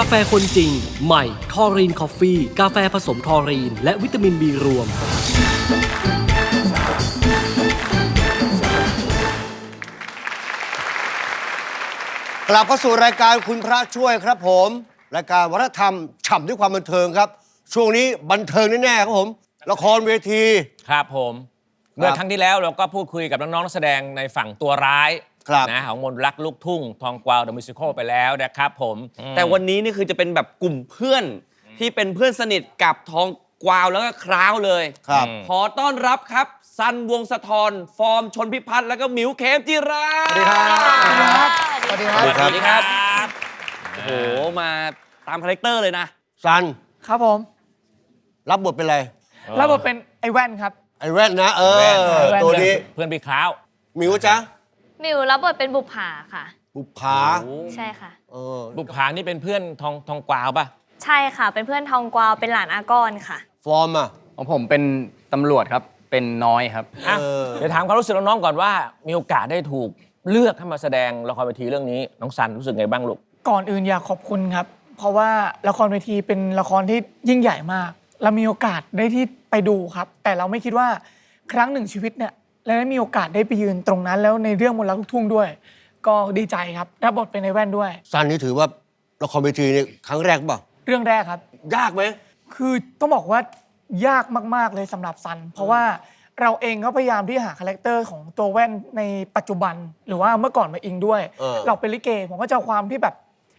าแฟคนจริง ใหม่ ทอรีนคอฟฟี่ กาแฟผสมทอรีน และวิตามินบีรวม กลับเข้าสู่รายการคุณพระช่วยครับผม รายการวัฒนธรรมฉ่ำด้วยความบันเทิงครับ ช่วงนี้บันเทิงแน่ๆครับผม ละครเวที ครับผม เมื่อครั้งที่แล้วเราก็พูดคุยกับน้องๆนักแสดงในฝั่งตัวร้าย ครับนะของมนต์รักลูกทุ่ง ทองกวาวเดอะมิวสิคลไปแล้วนะครับผมแต่วันนี้นี่คือจะเป็นแบบกลุ่มเพื่อนที่เป็นเพื่อนสนิทกับทองกวาวแล้วก็คราวเลยครับ ขอต้อนรับครับซันวงสะทรฟอร์มชนพิพัฒน์แล้วก็หมิวเคมจิราสวัสดีครับสวัสดีคสรับวัสดีครับสวัสดีครับโอ้โหมาตามคาแรคเตอร์เลยนะซันครับผม รับบทเป็นอะไรรับบทเป็นไอ้แว่นครับไอ้แว่นนะ เอแว่อนตัวนี้เพื่อนพี่คราวมิวจ๊ะ มิวรับบทเป็นบุปผาค่ะ บุปผาใช่ค่ะ เออบุปผานี่เป็นเพื่อนทองทองกวาวป่ะ ใช่ค่ะ เป็นเพื่อนทองกวาวเป็นหลานอากรค่ะ ฟอร์มอะของผมเป็นตำรวจครับ เป็นน้อยครับ อะเออเดี๋ยวถามความรู้สึกน้องๆก่อนว่า มีโอกาสได้ถูกเลือกให้มาแสดงละครเวทีเรื่องนี้ น้องซันรู้สึกไงบ้างลูก ก่อนอื่นอยากขอบคุณครับ เพราะว่าละครเวทีเป็นละครที่ยิ่งใหญ่มาก เรามีโอกาสได้ที่ไปดูครับ แต่เราไม่คิดว่าครั้งหนึ่งชีวิตเนี่ย เราได้มีโอกาสได้ไปยืนตรงนั้น แล้วในเรื่องมนต์รักลูกทุ่งด้วย ก็ดีใจครับรับบทเป็นไอ้แว่นด้วยซันนี่ถือว่าละครเวทีนี่ครั้งแรกเปล่ะเรื่องแรกครับ ยากไหม คือต้องบอกว่ายากมาก ๆ เลยสำหรับซัน เพราะว่าเราเองก็พยายามที่หาคาแรคเตอร์ของตัวแว่นในปัจจุบัน หรือว่าเมื่อก่อนมาอิงด้วย เออเราเป็นลิเกผมก็จะเอาความที่แบบ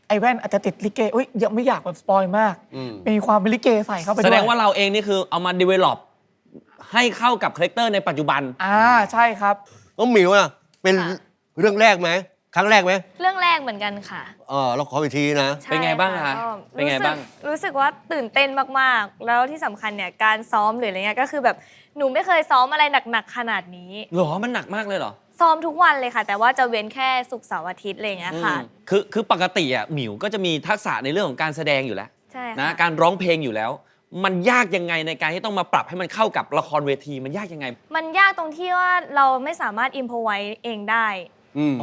ไอ้แว่นอาจจะติดลิเกอุ้ยยังไม่อยากแบบสปอยมาก อืม มีความเป็นลิเกใส่เข้าไปแสด้วยดงว่าเราเองนี่คือเอามา develop ให้เข้ากับคาแรคเตอร์ในปัจจุบัน อ่าใช่ครับ น้องหมิวอะเป็นค่ะ เรื่องแรกไหมครั้งแรกไหมเรื่องแรกเหมือนกันค่ะเออละครเวทีนะ ใช่เป็นไงบ้างค่คะก็เป็นไงรู้สึกบ้างรู้สึกว่าตื่นเต้นมากๆ แล้วที่สำคัญเนี่ยการซ้อมหรืออะไรเงี้ยก็คือแบบหนูไม่เคยซ้อมอะไรหนักๆขนาดนี้เหรอมันหนักมากเลยเหรอซ้อมทุกวันเลยค่ะ แต่ว่าจะเว้นแค่ศุกร์เสาร์อาทิตย์อะไรเงี้ยค่ะ อืมคือคือปกติอะหมิวก็จะมีทักษะในเรื่องของการแสดงอยู่แล้วใช่นะค่ะการร้องเพลงอยู่แล้ว มันยากยังไงในการที่ต้องมาปรับให้มันเข้ากับละครเวทีมันยากยังไง มันยากตรงที่ว่าเราไม่สามารถอิมพอไว้เองได้อืม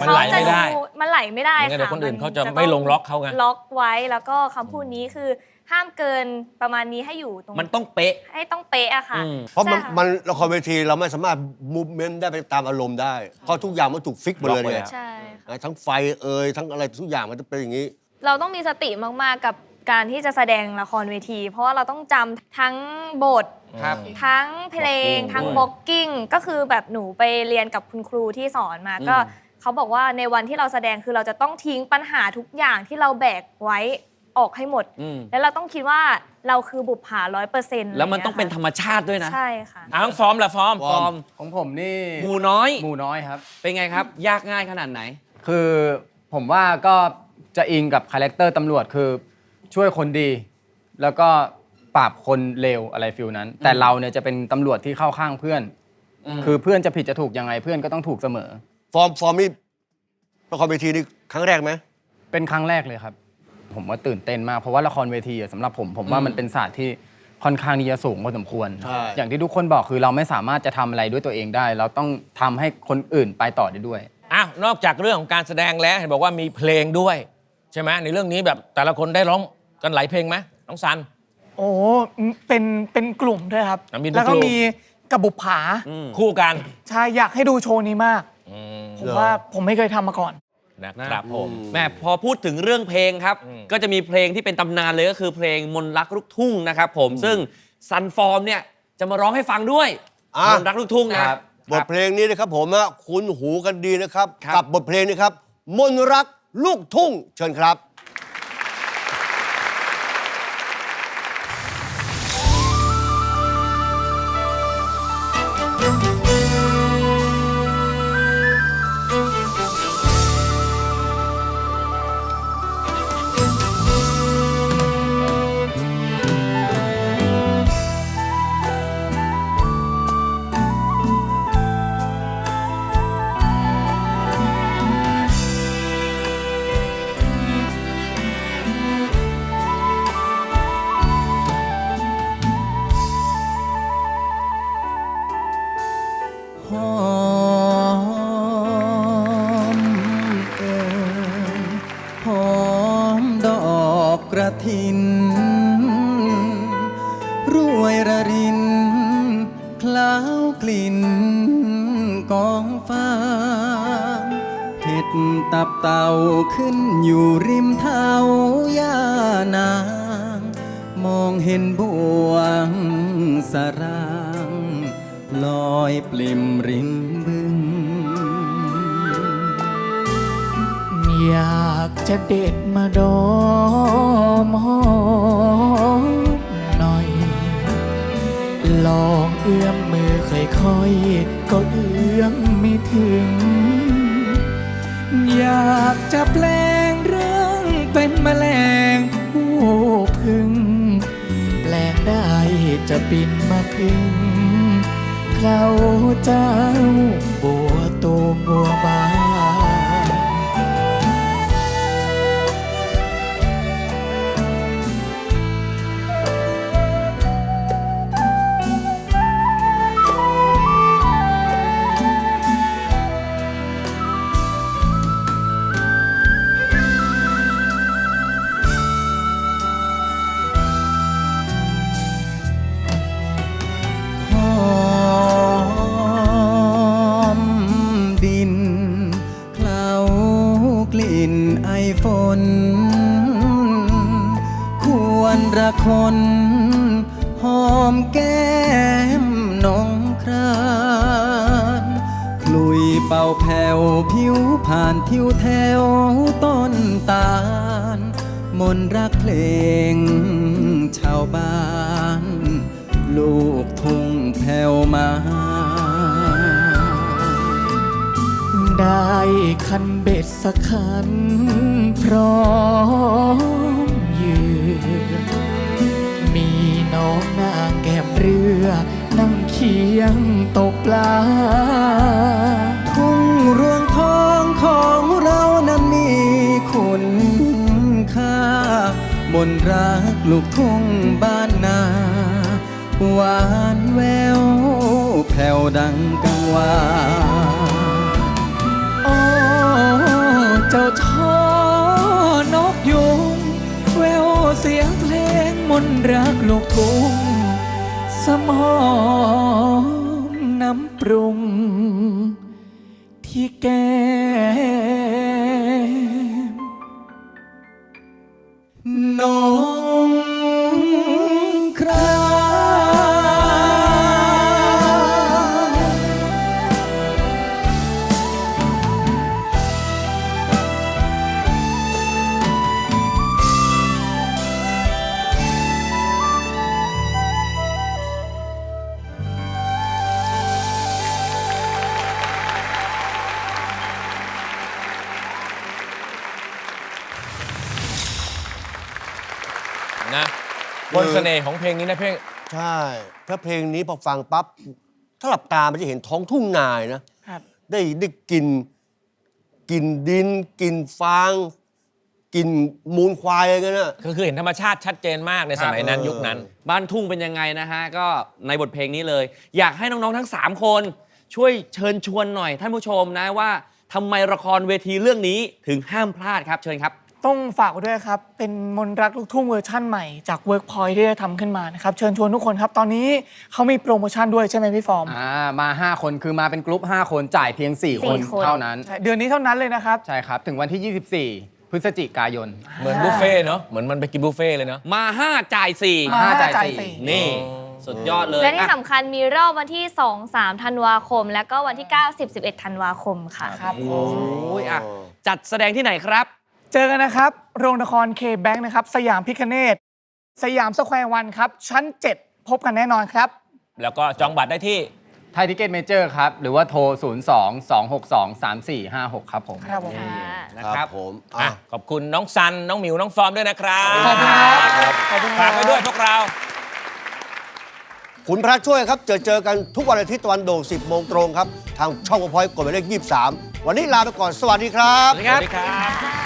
มันไหลไม่ได้ เขาจะมันไหลไม่ได้ไม่งั้นเดี๋ยวค่ะคนอื่นเขาจะต้ไม่ลงล็อกเขาไง ล็อกไว้แล้วก็คำพูดนี้คือห้ามเกินประมาณนี้ให้อยู่ตรงมันต้องเป๊ะ ให้ต้องเป๊ะอะค่ะอืม เพราะมันใช่ค่มันละครเวทีเราไม่สามารถมูฟเมนต์ได้ไปตามอารมณ์ได้ เพราะทุกอย่างมันถูกฟิกหมดเลยล็อกไว้เนี่แล้ยวใช่ค่ะ นะทั้งไฟเอ่ยทั้งอะไรทุกอย่างมันจะเป็นอย่างนี้ เราต้องมีสติมากๆกับ การที่จะแสดงละครเวที เพราะว่าเราต้องจำทั้งบท ครับ ทั้งเพลง Blocking ทั้งด้วยบล็อกกิ้ง ก็คือแบบหนูไปเรียนกับคุณครูที่สอนมาอืมก็เขาบอกว่าในวันที่เราแสดงคือเราจะต้องทิ้งปัญหาทุกอย่างที่เราแบกไว้ออกให้หมด อืมแล้วเราต้องคิดว่าเราคือบุปผาร้อยเปอร์เซ็นต์แล้วมันต้องเป็นธรรมชาติด้วยนะใช่ค่ะ อ้าวฟอร์มละฟอร์มฟอร์มของผมนี่หมูน้อย หมู่น้อยครับ เป็นไงครับ ยากง่ายขนาดไหน คือผมว่าก็จะอิงกับคาแรคเตอร์ตำรวจคือ ช่วยคนดี แล้วก็ปราบคนเลวอะไรฟิลนั้น แต่เราเนี่ยจะเป็นตำรวจที่เข้าข้างเพื่อนอืมคือเพื่อนจะผิดจะถูกยังไงเพื่อนก็ต้องถูกเสมอ ฟอร์มฟอร์มนี่ละครเวทีนี่ครั้งแรกไหมเป็นครั้งแรกเลยครับ ผมว่าตื่นเต้นมากเพราะว่าละครเวทีอะสำหรับผมผมว่ามันเป็นศาสตร์ที่ค่อนข้างที่จะสูงพอสมควร ใช่ อย่างที่ทุกคนบอกคือเราไม่สามารถจะทำอะไรด้วยตัวเองได้ เราต้องทำให้คนอื่นไปต่อได้ด้วย อ้าวนอกจากเรื่องของการแสดงแล้วเห็นบอกว่ามีเพลงด้วย ใช่ไหมในเรื่องนี้แบบแต่ละคนได้ร้อง กันหลายเพลงไหมน้องซัน โอ้เป็นเป็นกลุ่มด้วยครับ อะมีเป็นแล้วก็กลุ่ม มีกับบุปผาคู่กันใช่อยากให้ดูโชว์นี้มาก อืมผมว่าผมไม่เคยทำมาก่อน นะครับผมแม่พอพูดถึงเรื่องเพลงครับ อืม ก็จะมีเพลงที่เป็นตำนานเลยก็คือเพลงมนต์รักลูกทุ่งนะครับผมซึ่งซันฟอร์มเนี่ยจะมาร้องให้ฟังด้วยอะ มนต์รักลูกทุ่งนะครับ บทเพลงนี้นะครับผมนะคุ้นหูกันดีนะครับ ครับ กับบทเพลงนี้ครับ มนรักลูกทุ่งเชิญครับ ถินรวยระรินคล้าวกลิ่นกองฟ้าเผ็ดตับเต่าขึ้นอยู่ริมเท้าย่านางมองเห็นบวงสรางลอยปลิมริมบึงอยาก จะเด็ดมาดอมหอมหน่อย ลองเอื้อมมือค่อยๆก็เอื้อมไม่ถึง อยากจะแปลงร่างเป็นแมลงผู้พึ่ง แปลงได้จะบินมาพึ่งเคล้าเจ้าบัวตูมบัวบาน มแก้มน้องครานคลุยเป่าแผ่วผิวผ่านทิวแถวต้นตาล มนต์รักเพลงชาวบ้าน ลูกทุ่งแผ่วมา ได้คันเบ็ดสักคันพร้อมยืน น้องนางแก้มเรือ นั่งเคียงตกปลา ทุ่งรวงทองของเรานั้นมีคุณค่า มนรักลูกทุ่งบ้านนา หวานแววแผ่วดังกังวานโอ้เจ้าช่อนกยุงแววเสียงเพลง มนรักลูกทุ่งสมอมน้ำปรุง ที่แก้มน้อง บนต์เสน่ห์ของเพลงนี้นะเพลงใช่ ถ้าเพลงนี้พอฟังปั๊บถ้าหลับตามันจะเห็นท้องทุ่งนาเลยนะ ครับ ได้ได้กลินกลินดินกลินฟางกลินมูลควายอะไรเงี้ยนะ ก็คือเห็นธรรมชาติชัดเจนมากในสมัยนั้นยุคนั้น บ้านทุ่งเป็นยังไงนะฮะ ก็ในบทเพลงนี้เลย อยากให้น้อง ๆ ทั้ง 3 คน ช่วยเชิญชวนหน่อยท่านผู้ชมนะว่าทำไมละครเวทีเรื่องนี้ถึงห้ามพลาดครับเชิญครับ ต้องฝากไว้ด้วยครับ เป็นมนต์รักลูกทุ่งเวอร์ชั่นใหม่จาก Workpoint ที่ได้ทำขึ้นมานะครับ เชิญชวนทุกคนครับ ตอนนี้เขามีโปรโมชั่นด้วยใช่ไหมพี่ฟอร์ม อ่ามา 5 คนคือมาเป็นกรุ๊ป 5 คนจ่ายเพียง 4 คนสี่คน เท่านั้น ใช่เดือนนี้เท่านั้นเลยนะครับ ใช่ครับ ถึงวันที่ 24 พฤศจิกายน เหมือนบุฟเฟ่ต์เนาะเหมือนมันไปกินบุฟเฟ่ต์เลยเนาะ มา 5 จ่ายมาห้าห้าจ่ายจ่ายสี่ สี่4นี่ สุดยอดเลยและที่อะสำคัญมีรอบวันที่ 2 3 ธันวาคม แล้วก็วันที่ 9 10 11 ธันวาคมค่ะ ครับ โอ้ยอะจัดแสดงที่ไหนครับ เจอกันนะครับ โรงละครเคแบงค์นะครับ สยามพิคเนตสยามสแควร์วันครับ ชั้น 7 พบกันแน่นอนครับ แล้วก็จองบัตรได้ที่ไทยทิเก็ตเมเจอร์ครับ หรือว่าโทร 02 262 3456 ครับผม ครับผม นะครับผมอะอะขอบคุณน้องซัน น้องหมิว น้องฟอร์มด้วยนะครับขอบคุณครับขอบคุณคฝารักไว้ด้วยพวกเราคุณพระช่วยครับ เจอเจอกันทุกวันอาทิตย์ตะวันโด่ง 10 โมงตรงครับ ทางช่องพอยกดหมายเลข23 วันนี้ลาไปก่อน สวัสดีครับ สวัสดีครับสวัสดีครับ